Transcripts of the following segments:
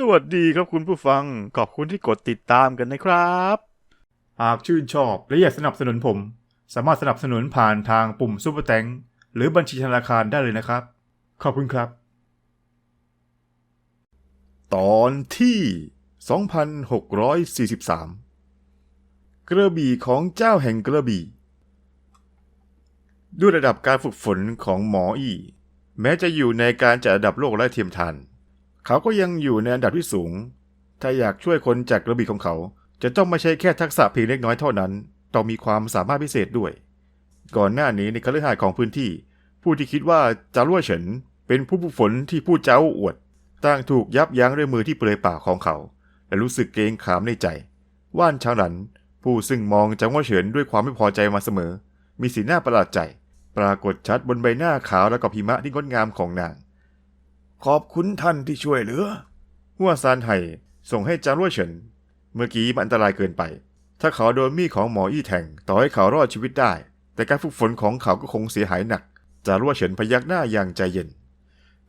สวัสดีครับคุณผู้ฟัง ขอบคุณที่กดติดตามกันนะครับ หากชื่นชอบและอยากสนับสนุนผม สามารถสนับสนุนผ่านทางปุ่มซุปเปอร์แตงหรือบัญชีธนาคารได้เลยนะครับ ขอบคุณครับ ตอนที่ 2643 กระบี่ของเจ้าแห่งกระบี่ ด้วยระดับการฝึกฝนของหมออี แม้จะอยู่ในการจัดอันดับโลกและเทียมทัน เขาก็ยังอยู่ในอันดับที่สูง ถ้าอยากช่วยคนจากกระบี่ของเขา จะต้องไม่ใช่แค่ทักษะเพียงเล็กน้อยเท่านั้น ต้องมีความสามารถพิเศษด้วย ก่อนหน้านี้ในคฤหาสน์ของพื้นที่ ผู้ที่คิดว่าจารั่วเฉิน เป็นผู้ฝึกฝนที่พูดเจ้าอวดต่างถูกยับยั้งด้วยมือที่เปลือยเปล่าของเขา และรู้สึกเกรงขามในใจ ว่านชางหลัน ผู้ซึ่งมองจังหวะเฉินด้วยความไม่พอใจมาเสมอ มีสีหน้าประหลาดใจ ปรากฏชัดบนใบหน้าขาวและกับหิมะที่งดงามของนาง ขอบคุณท่านที่ช่วยเหลือ หัวซานไห่ส่งให้จางรั่วเฉิน เมื่อกี้มันอันตรายเกินไป ถ้าเขาโดนมีดของหมออี้แทงต่อให้เขารอดชีวิตได้ แต่การฝึกฝนของเขาก็คงเสียหายหนักจางรั่วเฉินพยักหน้าอย่างใจเย็น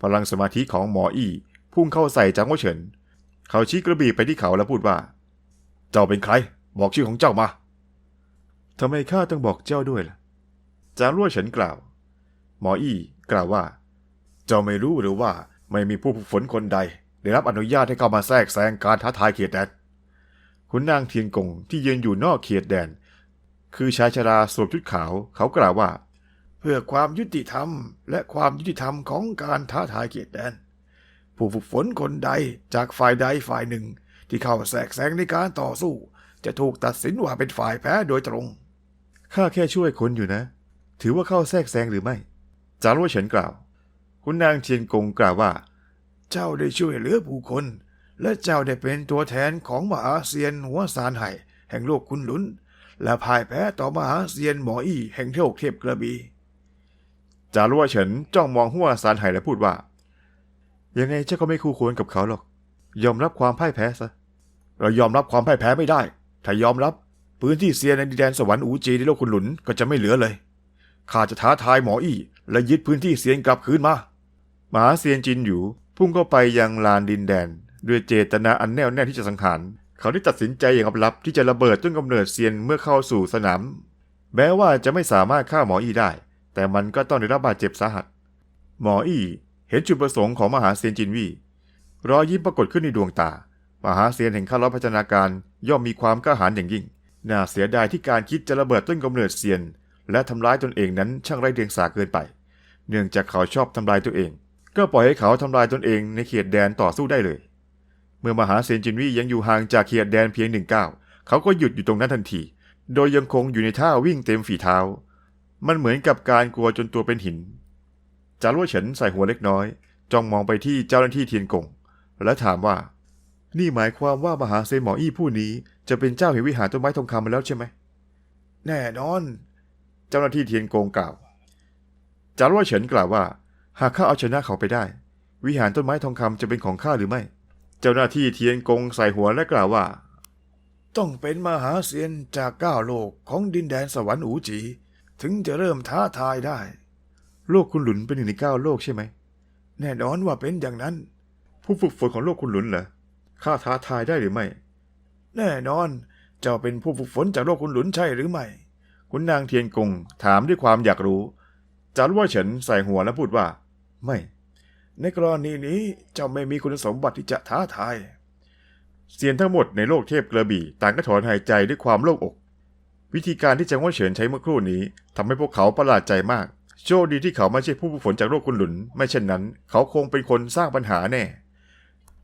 พลังสมาธิของหมออี้พุ่งเข้าใส่จางว่าเฉิน เขาชี้กระบี่ไปที่เขาแล้วพูดว่า เจ้าเป็นใคร บอกชื่อของเจ้ามาทำไมข้าต้องบอกเจ้าด้วยล่ะ จางรั่วเฉินกล่าว หมออี้กล่าวว่า เจ้าไม่รู้หรือว่า ไม่มีผู้ฝึกฝนคนใด ได้รับอนุญาตให้เข้ามาแทรกแซงการท้าทายเขตแดนคุณนางเทียนกงที่ยืนอยู่นอกเขตแดน คือชายชราสวมชุดขาวเขากล่าวว่า เพื่อความยุติธรรม และความยุติธรรมของการท้าทายเขตแดน ผู้ฝึกฝนคนใดจากฝ่ายใดฝ่ายหนึ่ง ที่เข้าแทรกแซงในการต่อสู้ จะถูกตัดสินว่าเป็นฝ่ายแพ้โดยตรงข้าแค่ช่วยคนอยู่นะ ถือว่าเข้าแทรกแซงหรือไม่ จารวเฉินกล่าว คุณนางเทียนกงกล่าวว่า เจ้าได้ช่วยเหลือผู้คน และเจ้าได้เป็นตัวแทนของมหาเซียนหัวซานไห่แห่งโลกคุณหลุน และพ่ายแพ้ต่อมหาเซียนหมออี้แห่งเทวเทพกระบีจารวเฉินจ้องมองหัวซานไห่และพูดว่า ยังไงเจ้าก็ไม่คู่ควรกับเขาหรอก ยอมรับความพ่ายแพ้ซะเรายอมรับความพ่ายแพ้ไม่ได้ ถ้ายอมรับพื้นที่เซียนในดินแดนสวรรค์อูจีในโลกคุณหลุนก็จะไม่เหลือเลย ข้าจะท้าทายหมออี้และยึดพื้นที่เซียนกลับคืนมา มหาเซียนจินอยู่ พุ่งเข้าไปยังลานดินแดน ด้วยเจตนาอันแน่วแน่ที่จะสังหาร เขาได้ตัดสินใจอย่างลับๆที่จะระเบิดต้นกำเนิดเซียนเมื่อเข้าสู่สนาม แม้ว่าจะไม่สามารถฆ่าหมออี้ได้ แต่มันก็ต้องได้รับบาดเจ็บสาหัส หมออี้เห็นจุดประสงค์ของมหาเซียนจินวี่รอยยิ้มปรากฏขึ้นในดวงตา มหาเซียนแห่งข้ารับพัฒนาการย่อมมีความกล้าหาญอย่างยิ่ง น่าเสียดายที่การคิดจะระเบิดต้นกำเนิดเซียน และทำร้ายตนเองนั้นช่างไร้เดียงสาเกินไป เนื่องจากเขาชอบทำลายตัวเอง ก็ปล่อยให้เขาทำลายตนเองในเขตแดนต่อสู้ได้เลย เมื่อมหาเซนจินวี่ยังอยู่ห่างจากเขตแดนเพียงหนึ่งก้าวเขาก็หยุดอยู่ตรงนั้นทันที โดยยังคงอยู่ในท่าวิ่งเต็มฝีเท้า มันเหมือนกับการกลัวจนตัวเป็นหิน จารวเฉินใส่หัวเล็กน้อย จ้องมองไปที่เจ้าหน้าที่เทียนกง และถามว่า นี่หมายความว่ามหาเซนหมออี้ผู้นี้ จะเป็นเจ้าแห่งวิหารต้นไม้ทองคำมาแล้วใช่ไหม แน่นอน เจ้าหน้าที่เทียนกงกล่าว จารวเฉินกล่าวว่า หากข้าเอาชนะเขาไปได้ วิหารต้นไม้ทองคำจะเป็นของข้าหรือไม่ เจ้าหน้าที่เทียนกงใส่หัวและกล่าวว่า ต้องเป็นมหาเซียนจากเก้าโลกของดินแดนสวรรค์อูจี ถึงจะเริ่มท้าทายได้ โลกคุณหลุนเป็นหนึ่งในเก้าโลกใช่ไหม แน่นอนว่าเป็นอย่างนั้น ผู้ฝึกฝนของโลกคุณหลุนเหรอข้าท้าทายได้หรือไม่ แน่นอน เจ้าเป็นผู้ฝึกฝนจากโลกคุณหลุนใช่หรือไม่คุณนางเทียนกงถามด้วยความอยากรู้จารว่าเฉินใส่หัวและพูดว่า ไม่ ในกรณีนี้เจ้าไม่มีคุณสมบัติที่จะท้าทายเซียนทั้งหมดในโลกเทพกระบี่ต่างก็ถอนหายใจด้วยความโล่งอก วิธีการที่จางว่าเฉินใช้เมื่อครู่นี้ทำให้พวกเขาประหลาดใจมาก โชคดีที่เขาไม่ใช่ผู้ฝึกฝนจากโลกคุณหลุน ไม่เช่นนั้น เขาคงเป็นคนสร้างปัญหาแน่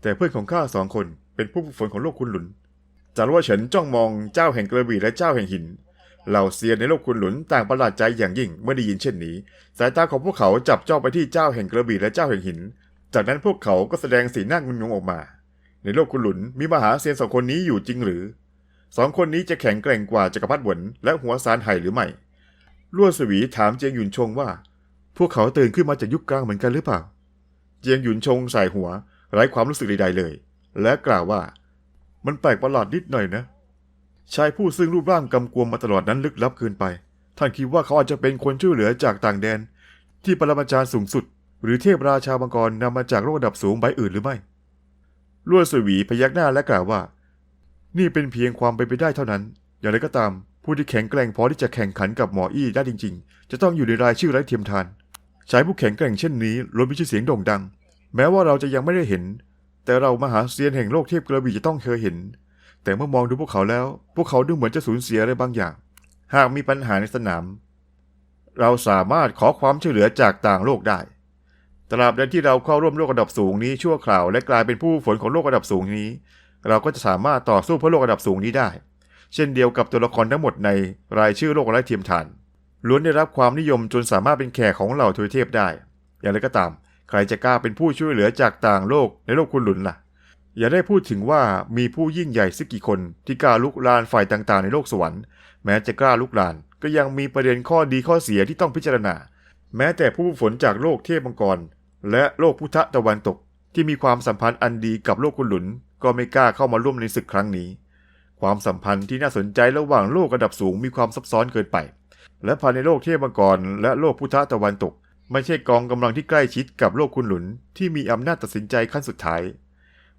แต่เพื่อนของข้าสองคนเป็นผู้ฝึกฝนของโลกคุณหลุนจารว่าเฉินจ้องมองเจ้าแห่งกระบี่และเจ้าแห่งหิน เหล่าเซียนในโลกคุณหลุนต่างประหลาดใจอย่างยิ่งเมื่อได้ยินเช่นนี้ สายตาของพวกเขาจับจ้องไปที่เจ้าแห่งกระบี่และเจ้าแห่งหิน จากนั้นพวกเขาก็แสดงสีหน้างุนงงออกมา ในโลกคุณหลุนมีมหาเซียนสองคนนี้อยู่จริงหรือสองคนนี้จะแข็งแกร่งกว่าจักรพรรดิหวนและหัวซานไห่หรือไม่ล้วนสวีถามเจียงหยุนชงว่า พวกเขาตื่นขึ้นมาจากยุคกลางเหมือนกันหรือเปล่า เจียงหยุนชงใส่หัวไร้ความรู้สึกใดๆเลย และกล่าวว่า มันแปลกประหลาดนิดหน่อยนะ ชายผู้ซึ่งรูปร่างกำกวมมาตลอดนั้นลึกลับเกินไป ท่านคิดว่าเขาอาจจะเป็นคนช่วยเหลือจากต่างแดน ที่ปรมาจารย์สูงสุด หรือเทพราชามังกรนำมาจากโลกระดับสูงใบอื่นหรือไม่ล้วนสวีพยักหน้าและกล่าวว่า นี่เป็นเพียงความเป็นไปได้เท่านั้น อย่างไรก็ตาม ผู้ที่แข็งแกร่งพอที่จะแข่งขันกับหมออี้ได้จริง ๆ จะต้องอยู่ในรายชื่อไร้เทียมทานชายผู้แข็งแกร่งเช่นนี้ล้วนมีชื่อเสียงโด่งดัง แม้ว่าเราจะยังไม่ได้เห็น แต่เรามหาเซียนแห่งโลกเทพกระบี่จะต้องเคยเห็น แต่เมื่อมองดูพวกเขาแล้ว พวกเขาดูเหมือนจะสูญเสียอะไรบางอย่าง หากมีปัญหาในสนาม เราสามารถขอความช่วยเหลือจากต่างโลกได้ ตราบใดที่เราเข้าร่วมโลกระดับสูงนี้ชั่วคราวและกลายเป็นผู้ฝนของโลกระดับสูงนี้ เราก็จะสามารถต่อสู้เพื่อโลกระดับสูงนี้ได้ เช่นเดียวกับตัวละครทั้งหมดในรายชื่อโลกไร้เทียมทานล้วนได้รับความนิยมจนสามารถเป็นแขกของเหล่าทวยเทพได้ อย่างไรก็ตาม ใครจะกล้าเป็นผู้ช่วยเหลือจากต่างโลกในโลกคุณหลุนล่ะ อย่าได้พูดถึงว่ามีผู้ยิ่งใหญ่สักกี่คนที่กล้าลุกลานฝ่ายต่างๆ ในโลกสวรรค์แม้จะกล้าลุกลาน ก็ยังมีประเด็นข้อดีข้อเสียที่ต้องพิจารณา แม้แต่ผู้ฝนจากโลกเทพมังกร และโลกพุทธตะวันตก ที่มีความสัมพันธ์อันดีกับโลกคุณหลุน ก็ไม่กล้าเข้ามาร่วมในศึกครั้งนี้ ความสัมพันธ์ที่น่าสนใจระหว่างโลกระดับสูงมีความซับซ้อนเกินไป และภายในโลกเทพมังกร และโลกพุทธตะวันตก ไม่ใช่กองกำลังที่ใกล้ชิดกับโลกคุณหลุน ที่มีอำนาจตัดสินใจขั้นสุดท้าย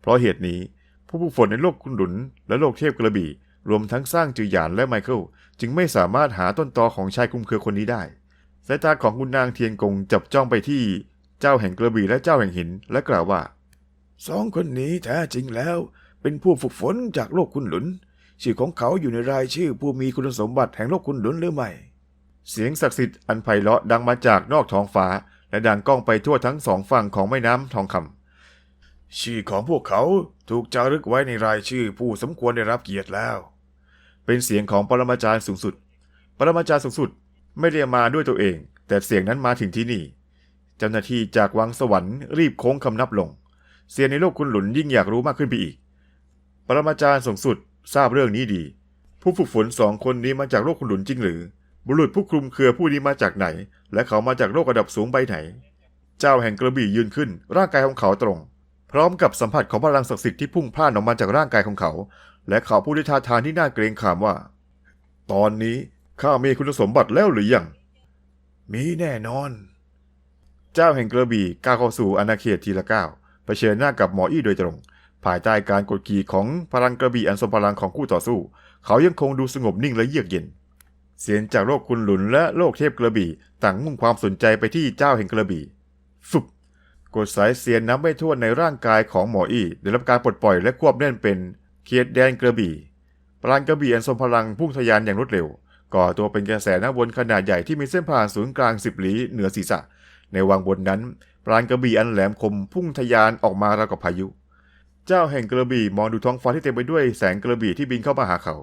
เพราะเหตุนี้ ผู้ผู้ฝนในโลกคุณหลุนและโลกเทพกระบี่ รวมทั้งสร้างจือหยานและไมเคิลจึงไม่สามารถหาต้นตอของชายคลุมเครือคนนี้ได้สายตาของคุณนางเทียนกงจับจ้องไปที่เจ้าแห่งกระบี่และเจ้าแห่งหินและกล่าวว่าสองคนนี้แท้จริงแล้ว เป็นผู้ฝึกฝนจากโลกคุณหลุน ชื่อของเขาอยู่ในรายชื่อผู้มีคุณสมบัติแห่งโลกคุณหลุนหรือไม่ เสียงศักดิ์สิทธิ์อันไพเราะดังมาจากนอกท้องฟ้า และดังก้องไปทั่วทั้งสองฝั่งของแม่น้ำทองคำ ชื่อของพวกเขาถูกจารึกไว้ในรายชื่อผู้สมควรได้รับเกียรติแล้ว เป็นเสียงของปรมาจารย์สูงสุด ปรมาจารย์สูงสุดไม่ได้มาด้วยตัวเอง แต่เสียงนั้นมาถึงที่นี่ เจ้าหน้าที่จากวังสวรรค์รีบโค้งคำนับลง เสียงในโลกคุณหลุนยิ่งอยากรู้มากขึ้นไปอีก ปรมาจารย์สูงสุดทราบเรื่องนี้ดี ผู้ฝึกฝนสองคนนี้มาจากโลกคุณหลุนจริงหรือ บุรุษผู้คลุมเครือผู้นี้มาจากไหน และเขามาจากโลกระดับสูงใบไหน เจ้าแห่งกระบี่ยืนขึ้น ร่างกายของเขาตรง พร้อมกับสัมผัสของพลังศักดิ์สิทธิ์ที่พุ่งพล่านออกมาจากร่างกายของเขา และเขาพูดด้วยท่าทางที่น่าเกรงขามว่า ตอนนี้ข้ามีคุณสมบัติแล้วหรือยัง มีแน่นอน เจ้าแห่งกระบี่ก้าวเข้าสู่อาณาเขตทีละก้าวเผชิญหน้ากับหมออี้โดยตรง ภายใต้การกดขี่ของพลังกระบี่อันทรงพลังของคู่ต่อสู้ เขายังคงดูสงบนิ่งและเยือกเย็น เสียงจากโลกคุณหลุนและโลกเทพกระบี่ต่างมุ่งความสนใจไปที่เจ้าแห่งกระบี่ฟุบ กดสายเสียนนับไม่ถ้วนในร่างกายของหมออี้ได้รับการปลดปล่อยและควบแน่นเป็นเขตแดนกระบี่พลังกระบี่อันทรงพลังพุ่งทะยานอย่างรวดเร็ว ก่อตัวเป็นกระแสน้ำวนขนาดใหญ่ที่มีเส้นผ่านศูนย์กลางสิบลี้เหนือศีรษะ ในวังบนนั้นปราณกระบี่อันแหลมคมพุ่งทะยานออกมาราวกับพายุ เจ้าแห่งกระบี่มองดูท้องฟ้าที่เต็มไปด้วยแสงกระบี่ที่บินเข้ามาหาเขา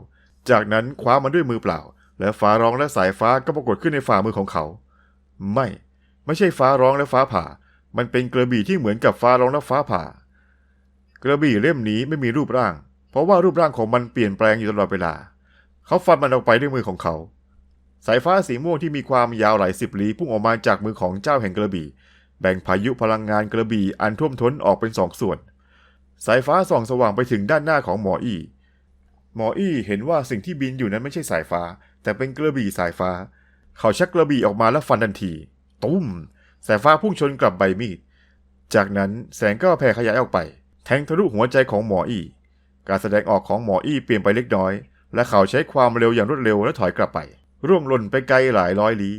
จากนั้นคว้ามันด้วยมือเปล่า และฟ้าร้องและสายฟ้าก็ปรากฏขึ้นในฝ่ามือของเขา ไม่ ไม่ใช่ฟ้าร้องและฟ้าผ่า มันเป็นกระบี่ที่เหมือนกับฟ้าร้องและฟ้าผ่า กระบี่เล่มนี้ไม่มีรูปร่าง เพราะว่ารูปร่างของมันเปลี่ยนแปลงอยู่ตลอดเวลา เขาฟันมันออกไปด้วยมือของเขา สายฟ้าสีม่วงที่มีความยาวหลายสิบลี้พุ่งออกมาจากมือของเจ้าแห่งกระบี่ แบ่งพายุพลังงานกระบี่อันท่วมท้นออกเป็นสองส่วน สายฟ้าส่องสว่างไปถึงด้านหน้าของหมออี้ หมออี้เห็นว่าสิ่งที่บินอยู่นั้นไม่ใช่สายฟ้า แต่เป็นกระบี่สายฟ้า เขาชักกระบี่ออกมาแล้วฟันทันที ตุ้ม สายฟ้าพุ่งชนกับใบมีด จากนั้นแสงก็แผ่ขยายออกไป แทงทะลุหัวใจของหมออี้ การแสดงออกของหมออี้เปลี่ยนไปเล็กน้อย และเขาใช้ความเร็วอย่างรวดเร็วและถอยกลับไป ร่วงหล่นไปไกลหลายร้อยลี้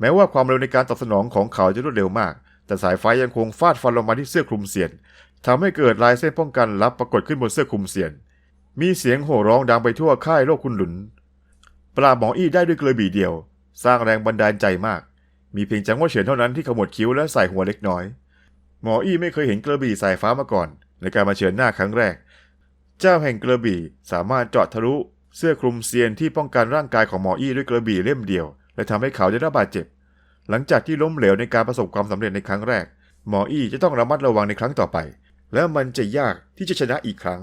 แม้ว่าความเร็วในการตอบสนองของเขาจะรวดเร็วมาก แต่สายไฟยังคงฟาดฟันลงมาที่เสื้อคลุมเสียนทำให้เกิดลายเส้นป้องกันลับปรากฏขึ้นบนเสื้อคลุมเสียน มีเสียงโห่ร้องดังไปทั่วค่ายโลกคุณหลุน ปราบหมออี้ได้ด้วยกระบี่เดียว สร้างแรงบันดาลใจมาก มีเพียงจังหวะเฉินเท่านั้นที่ขมวดคิ้วและใส่หัวเล็กน้อย หมออี้ไม่เคยเห็นกระบี่สายฟ้ามาก่อน ในการมาเฉินหน้าครั้งแรก เจ้าแห่งกระบี่สามารถเจาะทะลุ เสื้อคลุมเซียนที่ป้องกันร่างกายของหมออี้ด้วยกระบี่เล่มเดียว และทำให้เขาได้รับบาดเจ็บ หลังจากที่ล้มเหลวในการประสบความสำเร็จในครั้งแรก หมออี้จะต้องระมัดระวังในครั้งต่อไป และมันจะยากที่จะชนะอีกครั้ง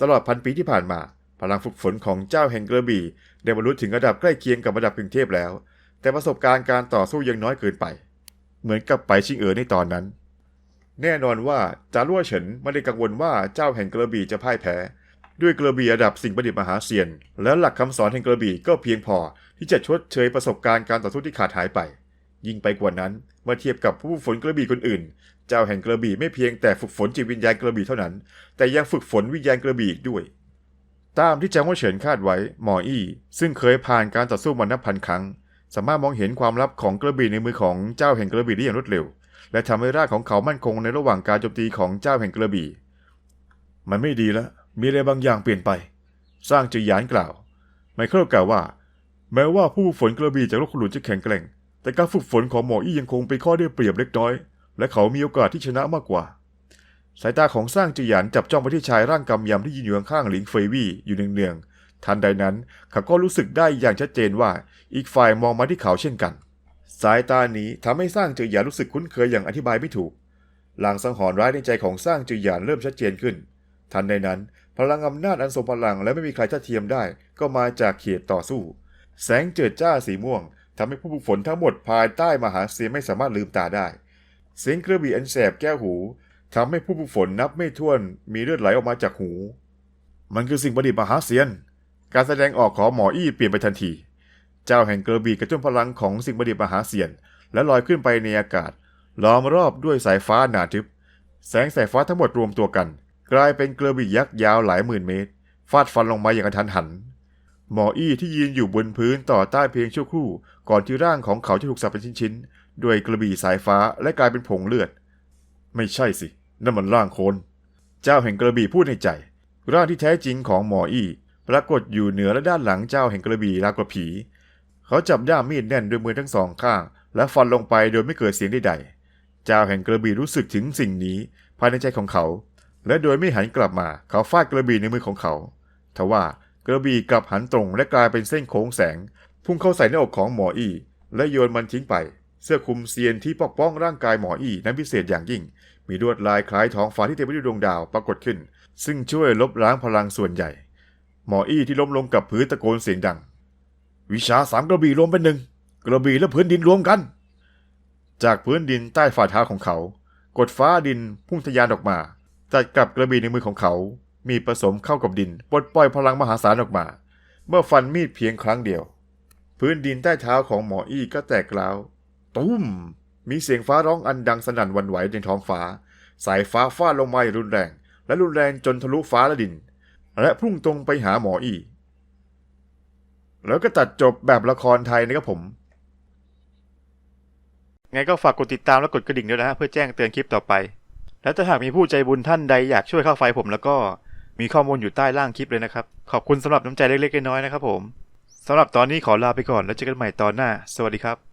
ตลอดพันปีที่ผ่านมา พลังฝึกฝนของเจ้าแห่งกระบี่ได้บรรลุถึงระดับใกล้เคียงกับระดับกึ่งเทพแล้ว แต่ประสบการณ์การต่อสู้ยังน้อยเกินไป เหมือนกับไปชิงเอ๋อในตอนนั้น แน่นอนว่าจารั่วเฉินไม่ได้กังวลว่าเจ้าแห่งกระบี่จะพ่ายแพ้ ด้วยกระบี่ระดับสิ่งประดิษฐ์มหาเซียน และหลักคำสอนแห่งกระบี่ก็เพียงพอที่จะชดเชยประสบการณ์การต่อสู้ที่ขาดหายไป ยิ่งไปกว่านั้นเมื่อเทียบกับผู้ฝึกฝนกระบี่คนอื่น เจ้าแห่งกระบี่ไม่เพียงแต่ฝึกฝนจิตวิญญาณกระบี่เท่านั้น แต่ยังฝึกฝนวิญญาณกระบี่อีกด้วยตามที่จางว่าเฉินคาดไว้หมออี้ซึ่งเคยผ่านการต่อสู้มานับพันครั้ง สามารถมองเห็นความลับของกระบี่ในมือของเจ้าแห่งกระบี่ได้อย่างรวดเร็ว และทำให้รางของเขามั่นคงในระหว่างการโจมตีของเจ้าแห่งกระบี่ มันไม่ดีแล้วมีอะไรบางอย่างเปลี่ยนไป สร้างจือหยานกล่าว ไมเคิลกล่าวว่า แม้ว่าผู้ฝนกระบี่จากโลกขลุนจะแข็งแกร่ง แต่การฝึกฝนของหมออี้ยังคงเป็นข้อได้เปรียบเล็กน้อย และเขามีโอกาสที่ชนะมากกว่า สายตาของสร้างจือหยานจับจ้องไปที่ชายร่างกำยำที่ยืนอยู่ข้างหลิงเฟยวี่อยู่เนืองๆ ทันใดนั้นเขาก็รู้สึกได้อย่างชัดเจนว่าอีกฝ่ายมองมาที่เขาเช่นกัน สายตานี้ทำให้สร้างจือหยานรู้สึกคุ้นเคยอย่างอธิบายไม่ถูกลางสังหรณ์ร้ายในใจของสร้างจือหยานเริ่มชัดเจนขึ้น ทันใดนั้น พลังอำนาจอันทรงพลังและไม่มีใครทัดเทียมได้ ก็มาจากเขตต่อสู้ แสงเจิดจ้าสีม่วงทำให้ผู้ฝึกฝนทั้งหมดภายใต้มหาเสียไม่สามารถลืมตาได้ เสียงกระบี่อันแสบแก้วหูทำให้ผู้ฝึกฝนนับไม่ถ้วน มีเลือดไหลออกมาจากหู มันคือสิ่งประดิษฐ์มหาเสียน การแสดงออกของหมออี้เปลี่ยนไปทันที เจ้าแห่งกระบีกระตุ้นพลังของสิ่งประดิษฐ์มหาเสียน และลอยขึ้นไปในอากาศ ล้อมรอบด้วยสายฟ้าหนาทึบ แสงสายฟ้าทั้งหมดรวมตัวกัน กลายเป็นกระบียักษ์ยาวหลายหมื่นเมตร ฟาดฟันลงมาอย่างกระทันหัน หมออี้ที่ยืนอยู่บนพื้นต่อใต้เพียงชั่วครู่ ก่อนที่ร่างของเขาจะถูกสับเป็นชิ้นๆด้วยกระบี่สายฟ้าและกลายเป็นผงเลือด ไม่ใช่สินั่นมันร่างคน เจ้าแห่งกระบี่พูดในใจ ร่างที่แท้จริงของหมออี้ ปรากฏอยู่เหนือและด้านหลังเจ้าแห่งกระบี่ราวกับผี เขาจับด้ามมีดแน่นด้วยมือทั้งสองข้าง และฟันลงไปโดยไม่เกิดเสียงใดๆ เจ้าแห่งกระบี่รู้สึกถึงสิ่งนี้ภายในใจของเขา และโดยไม่หันกลับมา เขาฟาดกระบี่ในมือของเขาทว่ากระบี่กลับหันตรงและกลายเป็นเส้นโค้งแสง พุ่งเข้าใส่หน้าอกของหมออี้และโยนมันทิ้งไป เสื้อคลุมเซียนที่ปกป้องร่างกายหมออี้นั้นพิเศษอย่างยิ่ง มีลวดลายคล้ายท้องฟ้าที่เต็มไปด้วยดวงดาวปรากฏขึ้น ซึ่งช่วยลบล้างพลังส่วนใหญ่ หมออี้ที่ล้มลงกับพื้นตะโกนเสียงดัง วิชาสามกระบี่รวมเป็นหนึ่ง กระบี่และพื้นดินรวมกัน จากพื้นดินใต้ฝ่าเท้าของเขา กดฟ้าดินพุ่งทะยานออกมาตัดกับกระบี่ในมือของเขา มีผสมเข้ากับดินปลดปล่อยพลังมหาศาลออกมา เมื่อฟันมีดเพียงครั้งเดียว พื้นดินใต้เท้าของหมออี้ก็แตกร้าวตุ้ม มีเสียงฟ้าร้องอันดังสนั่นวันไหวในท้องฟ้า สายฟ้าฟาดลงมารุนแรง และรุนแรงจนทะลุฟ้าและดิน และพุ่งตรงไปหาหมออี แล้วก็ตัดจบแบบละครไทยนะครับผม ไงก็ฝากกดติดตามและกดกระดิ่งด้วยนะเพื่อแจ้งเตือนคลิปต่อไป และถ้าหากมีผู้ใจบุญท่านใดอยากช่วยเข้าไฟผมแล้วก็มีข้อมูลอยู่ใต้ล่างคลิปเลยนะครับ ขอบคุณสำหรับน้ำใจเล็กๆน้อยๆนะครับผมสำหรับตอนนี้ขอลาไปก่อนแล้วเจอกันใหม่ตอนหน้า สวัสดีครับ